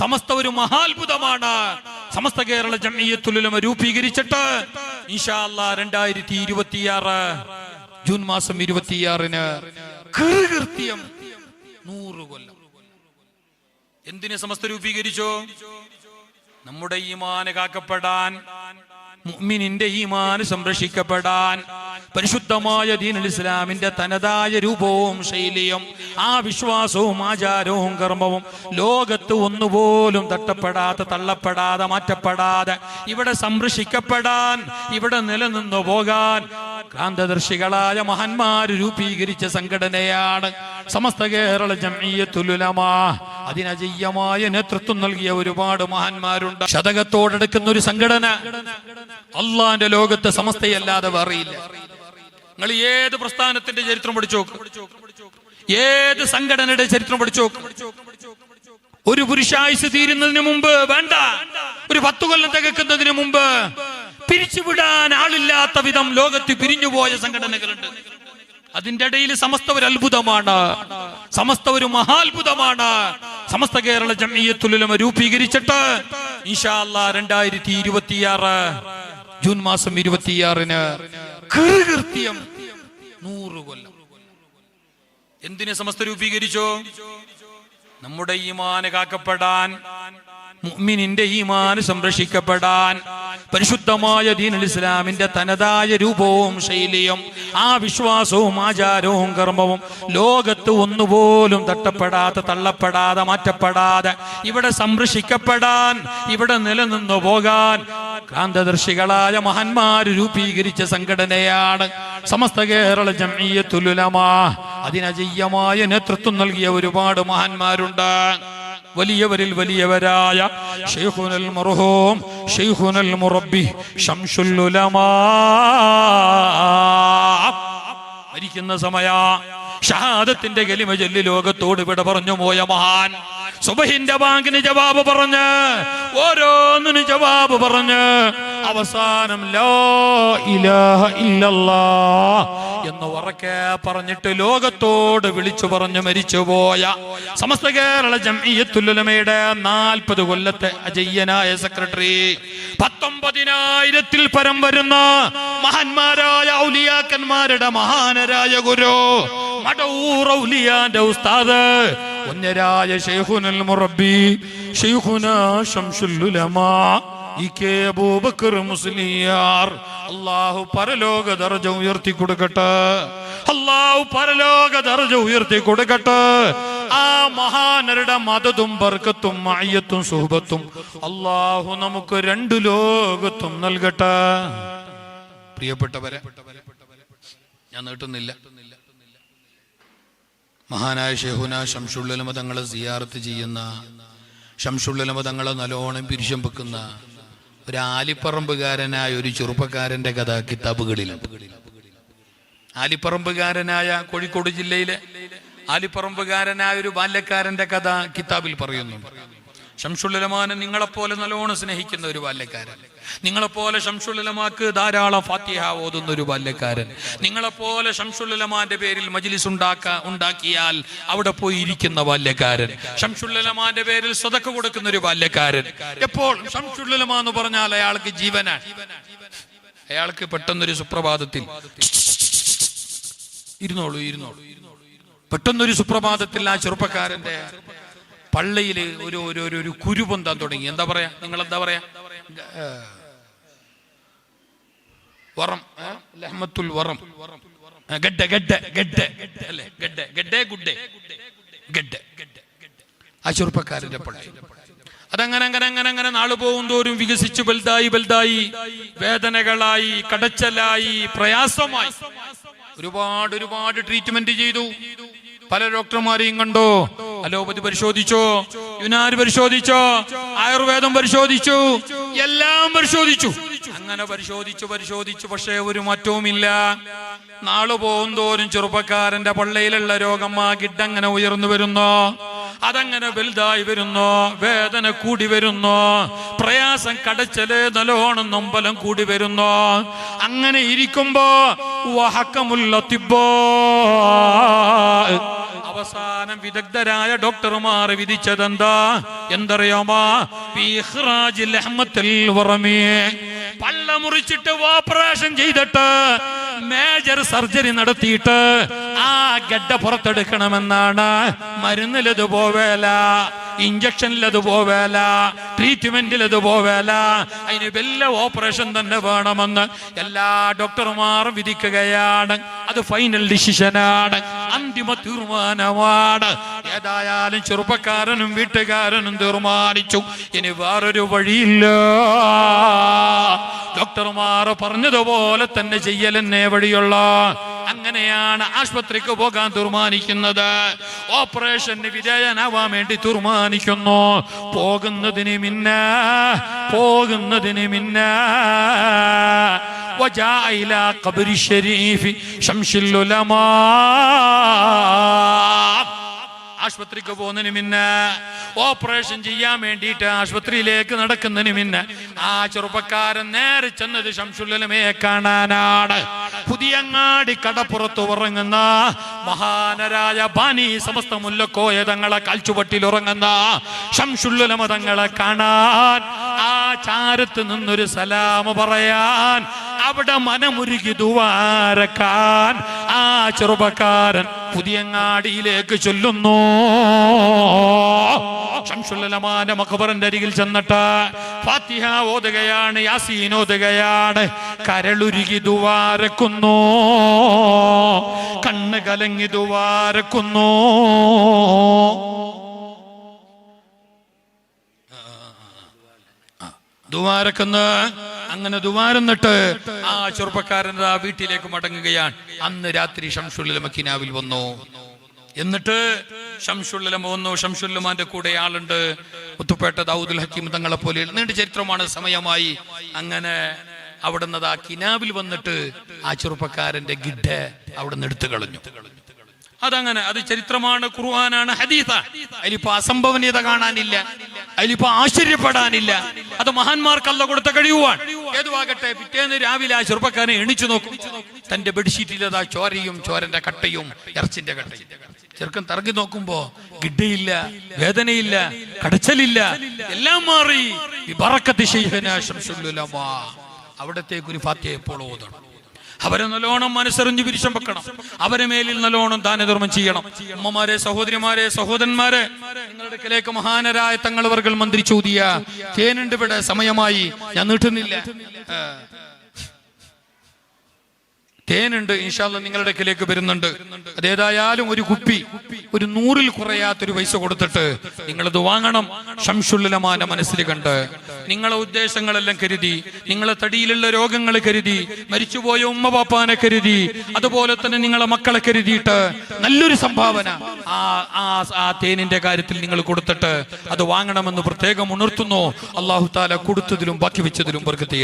സമസ്ത ഒരു മഹാത്ഭുതമാണ്. സമസ്ത കേരള ജമീയത്തുലമ രൂപീകരിച്ചിട്ട് ഇൻഷാല്ല രണ്ടായിരത്തി ഇരുപത്തിയാറ് ജൂൺ മാസം ഇരുപത്തിയാറിന് കൃത്യം നൂറ് കൊല്ലം. എന്തിനെ സമസ്ത രൂപീകരിച്ചു? നമ്മുടെ ഈമാന് കാക്കപ്പെടാൻ മുഅ്മിനിന്റെ ഈമാന് സംരക്ഷിക്കപ്പെടാൻ പരിശുദ്ധമായ ദീനുൽ ഇസ്ലാമിന്റെ തനതായ രൂപവും ശൈലിയും ആ വിശ്വാസവും ആചാരവും കർമ്മവും ലോകത്ത് ഒന്നുപോലും തട്ടപ്പെടാതെ തള്ളപ്പെടാതെ മാറ്റപ്പെടാതെ ഇവിടെ സംരക്ഷിക്കപ്പെടാൻ ഇവിടെ നിലനിന്നു പോകാൻ ക്രാന്തദർശികളായ മഹാന്മാർ രൂപീകരിച്ച സംഘടനയാണ്. സമസ്ത കേരള ജമീയത്തുലുലമ അതിനജയ്യമായ നേതൃത്വം നൽകിയ ഒരുപാട് മഹാന്മാരുണ്ട്. ശതകത്തോടെടുക്കുന്ന ഒരു സംഘടന. അള്ളാന്റെ ലോകത്തെ സമസ്തയല്ലാതെ വേറെയില്ല നിങ്ങൾ ഏത് പ്രസ്ഥാനത്തിന്റെ ചരിത്രം പഠിച്ചു ഏത് സംഘടനയുടെ ചരിത്രം പഠിച്ചു ഒരു പുരുഷായുസ് തീരുന്നതിന് മുമ്പ് വേണ്ട. ഒരു പത്തു കൊല്ലം തികക്കുന്നതിന് മുമ്പ് പിരിച്ചുവിടാൻ ആളില്ലാത്ത വിധം ലോകത്ത് പിരിഞ്ഞുപോയ സംഘടനകളുണ്ട്. അതിന്റെ ഇടയിൽ സമസ്ത ഒരു അത്ഭുതമാണ്. സമസ്ത ഒരു മഹാത്ഭുതമാണ്. സമസ്ത കേരള ജമീയത്തുലമ രൂപീകരിച്ചിട്ട് ഇൻഷാല്ല രണ്ടായിരത്തി ഇരുപത്തിയാറ് ജൂൺ മാസം ഇരുപത്തിയാറിന് കൃത്യം നൂറ് കൊല്ലം. എന്തിനെ സമസ്ത രൂപീകരിച്ചോ? നമ്മുടെ ഈമാന് കാക്കപ്പെടാൻ മുഅ്മിനിന്റെ ഈമാന് സംരക്ഷിക്കപ്പെടാൻ പരിശുദ്ധമായ ദീനുൽ ഇസ്ലാമിന്റെ തനതായ രൂപവും ശൈലിയും ആ വിശ്വാസവും ആചാരവും കർമ്മവും ലോകത്ത് ഒന്നുപോലും തട്ടപ്പെടാതെ തള്ളപ്പെടാതെ മാറ്റപ്പെടാതെ ഇവിടെ സംരക്ഷിക്കപ്പെടാൻ ഇവിടെ നിലനിന്നു പോകാൻ ക്രാന്തദർശികളായ മഹാന്മാർ രൂപീകരിച്ച സംഘടനയാണ് സമസ്ത കേരള ജമീയത്തുലുലമാ അതിനജയ്യമായ നേതൃത്വം നൽകിയ ഒരുപാട് മഹാന്മാരുണ്ട്. വലിയവരിൽ വലിയവരായ ഷെയ്ഖുനൽ മർഹൂം ഷെയ്ഖുനൽ മുറബ്ബി ഷംസുൽ ഉലമാ. മരിക്കുന്ന സമയ ഷഹാദത്തിന്റെ കലിമ ചൊല്ലി ലോകത്തോട് വിട പറഞ്ഞു പോയ മഹാൻ. സുബഹിന്റെ ബാങ്കിന് ജവാബ് പറഞ്ഞ് ഓരോന്നിന് ജവാബ് പറഞ്ഞ് അവസാനം ലോ ഇലാഹ ഇല്ലല്ലാ എന്ന് ഉറക്കെ പറഞ്ഞിട്ട് ലോകത്തോട് വിളിച്ചു പറഞ്ഞു മരിച്ചുപോയ സമസ്ത കേരള ജംഇയത്തുലമയുടെ നാൽപ്പത് കൊല്ലത്തെ അജയ്യനായ സെക്രട്ടറി പത്തൊമ്പതിനായിരത്തിൽ പരം വരുന്ന മഹാന്മാരായ ഔലിയാക്കന്മാരുടെ മഹാനരായ ഗുരു മടവൂർ അള്ളാഹു പരലോക ദർജ ഉയർത്തി കൊടുക്കട്ടെ. അള്ളാഹു പരലോക ദർജ ഉയർത്തി കൊടുക്കട്ടെ. ആ മഹാനരുടെ മതതും ബർക്കത്തും മയ്യത്തും സുഹബത്തും അള്ളാഹു നമുക്ക് രണ്ടു ലോകത്തും നൽകട്ടെ. പ്രിയപ്പെട്ടവരെ ഞാൻ നീട്ടുന്നില്ല. മഹാനായ ഷെഹുന ഷംഷുള്ളലമ തങ്ങളെ സിയാർത്ത് ചെയ്യുന്ന ഷംഷുള്ളലമ തങ്ങളെ നല്ലോണം പിരിശം വെക്കുന്ന ഒരു ആലിപ്പറമ്പുകാരനായ ഒരു ചെറുപ്പക്കാരന്റെ കഥ കിതാബുകളിൽ. ആലിപ്പറമ്പുകാരനായ കോഴിക്കോട് ജില്ലയിലെ ആലിപ്പറമ്പുകാരനായ ഒരു ബാല്യക്കാരന്റെ കഥ കിതാബിൽ പറയുന്നുണ്ട് ഷംഷുള്ളലമാനെ നിങ്ങളെപ്പോലെ നല്ലോണം സ്നേഹിക്കുന്ന ഒരു ബാല്യക്കാരൻ. നിങ്ങളെപ്പോലെ ഷംഷുള്ളലമാക്ക് ധാരാളം ഫാത്തിഹ ഓതുന്ന ഒരു ബാല്യക്കാരൻ. നിങ്ങളെപ്പോലെ ഷംഷുള്ളലമാന്റെ പേരിൽ മജിലിസ് ഉണ്ടാക്ക ഉണ്ടാക്കിയാൽ അവിടെ പോയി ഇരിക്കുന്ന ബാല്യക്കാരൻ ഷംഷുള്ളലമാന്റെ പേരിൽ സ്വതക്ക കൊടുക്കുന്ന ഒരു ബാല്യക്കാരൻ. എപ്പോൾ? ഷംഷുള്ളലമ എന്ന് പറഞ്ഞാൽ അയാൾക്ക് ജീവനാണ്. അയാൾക്ക് പെട്ടെന്നൊരു സുപ്രഭാതത്തിൽ ഇരുന്നോളൂ ഇരുന്നോളൂ പെട്ടെന്നൊരു സുപ്രഭാതത്തിൽ ആ ചെറുപ്പക്കാരന്റെ പള്ളിയിൽ ഒരു ഒരു ഒരു ഒരു കുരുപൊന്താൻ തുടങ്ങി. എന്താ പറയാ? നിങ്ങൾ എന്താ പറയാ വറം? ലഹ്മത്തുൽ വറം. ഗഡ്ഡ ഗഡ്ഡ ഗഡ്ഡ അല്ലേ? ഗഡ്ഡ ഗഡ്ഡേ ഗുഡ്ഡേ. ഗഡ്ഡ ആ ചെറുപ്പക്കാരന്റെ പള്ളി. അതങ്ങനെ അങ്ങനെ അങ്ങനെ അങ്ങനെ നാൾ പോകും തോറും വികസിച്ചു വലുതായി വലുതായി വേദനകളായി കടച്ചലായി പ്രയാസമായി ഒരുപാട് ഒരുപാട് ട്രീറ്റ്മെന്റ് ചെയ്തു. പല ഡോക്ടർമാരെയും കണ്ടോ? അലോപതി പരിശോധിച്ചോ? യുനാര് പരിശോധിച്ചോ? ആയുർവേദം പരിശോധിച്ചു? എല്ലാം പരിശോധിച്ചു. അങ്ങനെ പരിശോധിച്ചു പരിശോധിച്ചു പക്ഷേ ഒരു മാറ്റവുമില്ല. നാൾ പോകും തോറും ചെറുപ്പക്കാരന്റെ പള്ളയിലുള്ള രോഗം ആ ഗിഡങ്ങനെ ഉയർന്നു വരുന്നു. അതങ്ങനെ വലുതായി വരുന്നു. വേദന കൂടി വരുന്നു. പ്രയാസം കടച്ചൽ നല്ലോണം നൊമ്പലം കൂടി വരുന്നു. അങ്ങനെ ഇരിക്കുമ്പോ വഹക്കമുള്ള തിബോ അവസാനം വിദഗ്ധരായ ഡോക്ടർമാർ വിധിച്ചതെന്താ എന്തറിയാമാ. പള്ള മുറിച്ചിട്ട് ഓപ്പറേഷൻ ചെയ്തിട്ട് മേജർ സർജറി നടത്തിയിട്ട് ആ ഗഡ്ഡ പുറത്തെടുക്കണമെന്നാണ്. മരുന്നിലത് പോവേല ഇഞ്ചക്ഷനിലത് പോവേല ട്രീറ്റ്മെന്റിലത് പോവേല. അതിന് വലിയ ഓപ്പറേഷൻ തന്നെ വേണമെന്ന് എല്ലാ ഡോക്ടർമാരും വിധിക്കുകയാണ്. അത് ഫൈനൽ ഡിസിഷനാണ്. അന്തിമ തീരുമാനമാണ്. ഏതായാലും ചെറുപ്പക്കാരനും വീട്ടുകാരനും തീരുമാനിച്ചു. ഇനി വേറൊരു വഴിയില്ല. ഡോക്ടർമാർ പറഞ്ഞതുപോലെ തന്നെ ചെയ്യലെന്നേ വഴിയുള്ള. അങ്ങനെയാണ് ആശുപത്രിക്ക് പോകാൻ തീർമാനിക്കുന്നത് ഓപ്പറേഷന് വിധേയനാവാൻ വേണ്ടി തീർമാനിക്കുന്നു പോകുന്നതിന് മിന്ന പോകുന്നതിന് മിന്ന وجاء إلى قبر الشريف شمس العلماء ആശുപത്രിക്ക് പോകുന്നതിന് മുന്നേ ഓപ്പറേഷൻ ചെയ്യാൻ വേണ്ടിയിട്ട് ആശുപത്രിയിലേക്ക് നടക്കുന്നതിന് മുന്നേ ആ ചെറുപ്പക്കാരൻ നേരെ ചെന്നത് ശംസുല്ലമയെ കാണാനാണ് പുതിയങ്ങാടി കടപ്പുറത്ത് ഉറങ്ങുന്ന മഹാനരായ ബാനി സമസ്ത മുല്ലക്കോയ തങ്ങളെ കാൽച്ചുപട്ടിൽ ഉറങ്ങുന്ന ശംഷുല്ലമതങ്ങളെ കാണാൻ ആ ചാരത്ത് നിന്നൊരു സലാമ പറയാൻ അവിടെ മനമുരുകി ദുവാരക്കാൻ ആ ചെറുപ്പക്കാരൻ പുതിയങ്ങാടിയിലേക്ക് ചൊല്ലുന്നു. ശംസുല്ലമാന്റെ മഖബറിന്റെ അരികിൽ ചെന്നിട്ട് ഫാത്തിഹ ഓതുകയാണ് യാസീൻ ഓതുകയാണ് കരളുരുകി ദുവാരക്കുന്നു. കണ്ണ് കലങ്ങി ദുവാരക്കുന്നു. ദുവാരക്കുന്ന്. അങ്ങനെ ദുവാരന്നിട്ട് ചെറുപ്പക്കാരൻ ആ വീട്ടിലേക്ക് മടങ്ങുകയാണ്. അന്ന് രാത്രി ഷംഷുല്ല മക്കിനാവിൽ വന്നു. എന്നിട്ട് ഷംഷുല്ലമ വന്നു. ഷംഷുല്ലമാന്റെ കൂടെ ആളുണ്ട്. മുത്തുപ്പേട്ട ദാവൂദുൽ ഹക്കീം തങ്ങളെ പോലെ നീണ്ട ചരിത്രമാണ് സമയമായി. അങ്ങനെ അവിടുന്ന് ആ കിനാവിൽ വന്നിട്ട് ആ ചെറുപ്പക്കാരന്റെ ഗിഡ് അവിടുന്ന് എടുത്തു കളഞ്ഞു. അതങ്ങനെ അത് ചരിത്രമാണ് ഖുർആനാണ് ഹദീസ. അതിലിപ്പോ അസംഭവനീയത കാണാനില്ല. അതിലിപ്പോ ആശ്ചര്യപ്പെടാനില്ല. അത് മഹാന്മാർക്ക് കൊടുത്ത കഴിയുവാൻ ഏതുവാകട്ടെ പിറ്റേന്ന് രാവിലെ ആ ചെറുപ്പക്കാരനെ എണിച്ചു നോക്കും. തന്റെ ബെഡ്ഷീറ്റിലതാ ചോരയും ചോരന്റെ കട്ടയും ഇറച്ചിന്റെ കട്ടയും. ചെറുക്കൻ തറങ്ങി നോക്കുമ്പോ ഗിഡയില്ല വേദനയില്ല കടച്ചലില്ല എല്ലാം മാറി. അവിടത്തേക്ക് ഒരു ഫാത്തിയ എപ്പോൾ ഓതണം അവരെ നല്ലോണം മനസ്സറിഞ്ഞ് പിരിശം വെക്കണം. അവരെ മേലിൽ നല്ലോണം ദാനധർമ്മം ചെയ്യണം. അമ്മമാരെ സഹോദരിമാരെ സഹോദരന്മാരെ നിങ്ങളുടെ മഹാനരായ തങ്ങൾ വർകൾ മന്ത്രി ചോദിയ തേനുണ്ട് ഇവിടെ സമയമായി. ഞാൻ നീട്ടുന്നില്ല. തേനുണ്ട് ഇൻഷാല്ല നിങ്ങളുടെ കിലേക്ക് വരുന്നുണ്ട്. അതേതായാലും ഒരു കുപ്പി ഒരു നൂറിൽ കുറയാത്തൊരു പൈസ കൊടുത്തിട്ട് നിങ്ങളത് വാങ്ങണം. ഷംഷുല്ലമാന്റെ മനസ്സിൽ കണ്ട് നിങ്ങളെ ഉദ്ദേശങ്ങളെല്ലാം കരുതി നിങ്ങളെ തടിയിലുള്ള രോഗങ്ങൾ കരുതി മരിച്ചുപോയ ഉമ്മ പാപ്പാനെ കരുതി അതുപോലെ തന്നെ നിങ്ങളെ മക്കളെ കരുതിയിട്ട് നല്ലൊരു സംഭാവന ആ ആ ആ തേനിന്റെ കാര്യത്തിൽ നിങ്ങൾ കൊടുത്തിട്ട് അത് വാങ്ങണമെന്ന് പ്രത്യേകം ഉണർത്തുന്നു. അള്ളാഹു താല കൊടുത്തതിലും ബാക്കി വെച്ചതിലും വർഗത്തെ